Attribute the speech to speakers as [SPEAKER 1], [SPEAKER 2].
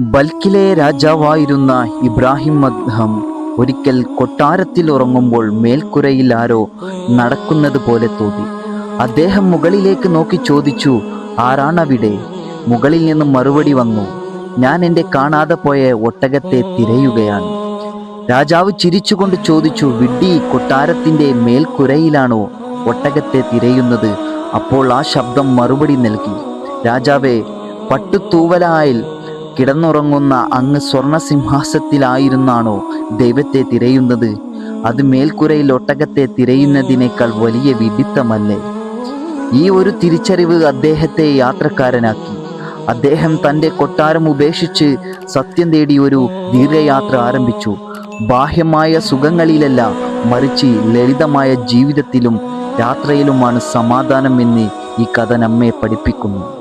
[SPEAKER 1] ബൽക്കിലെ രാജാവായിരുന്ന ഇബ്രാഹിം മദ്ഹം ഒരിക്കൽ കൊട്ടാരത്തിൽ ഉറങ്ങുമ്പോൾ മേൽക്കുരയിൽ ആരോ നടക്കുന്നത് പോലെ തോന്നി. അദ്ദേഹം മുകളിലേക്ക് നോക്കി ചോദിച്ചു ആരാണവിടെ മുകളിൽ നിന്നും മറുപടി വന്നു ഞാൻ എന്റെ കാണാതെ പോയ ഒട്ടകത്തെ തിരയുകയാണ്. രാജാവ് ചിരിച്ചുകൊണ്ട് ചോദിച്ചു വിഡ്ഡി കൊട്ടാരത്തിന്റെ മേൽക്കുരയിലാണോ ഒട്ടകത്തെ തിരയുന്നത്? അപ്പോൾ ആ ശബ്ദം മറുപടി നൽകി. രാജാവേ പട്ടുതൂവലായിൽ കിടന്നുറങ്ങുന്ന അങ്ങ് സ്വർണ സിംഹാസത്തിലായിരുന്നാണോ ദൈവത്തെ തിരയുന്നത്? അത് മേൽക്കുരയിൽ ഒട്ടകത്തെ തിരയുന്നതിനേക്കാൾ വലിയ വിഡിത്തമല്ലേ? ഈ ഒരു തിരിച്ചറിവ് അദ്ദേഹത്തെ യാത്രക്കാരനാക്കി. അദ്ദേഹം തന്റെ കൊട്ടാരം ഉപേക്ഷിച്ച് സത്യം തേടി ഒരു ദീർഘയാത്ര ആരംഭിച്ചു. ബാഹ്യമായ സുഖങ്ങളിലല്ല മറിച്ച് ലളിതമായ ജീവിതത്തിലും യാത്രയിലുമാണ് സമാധാനം എന്ന് ഈ കഥ നമ്മെ പഠിപ്പിക്കുന്നു.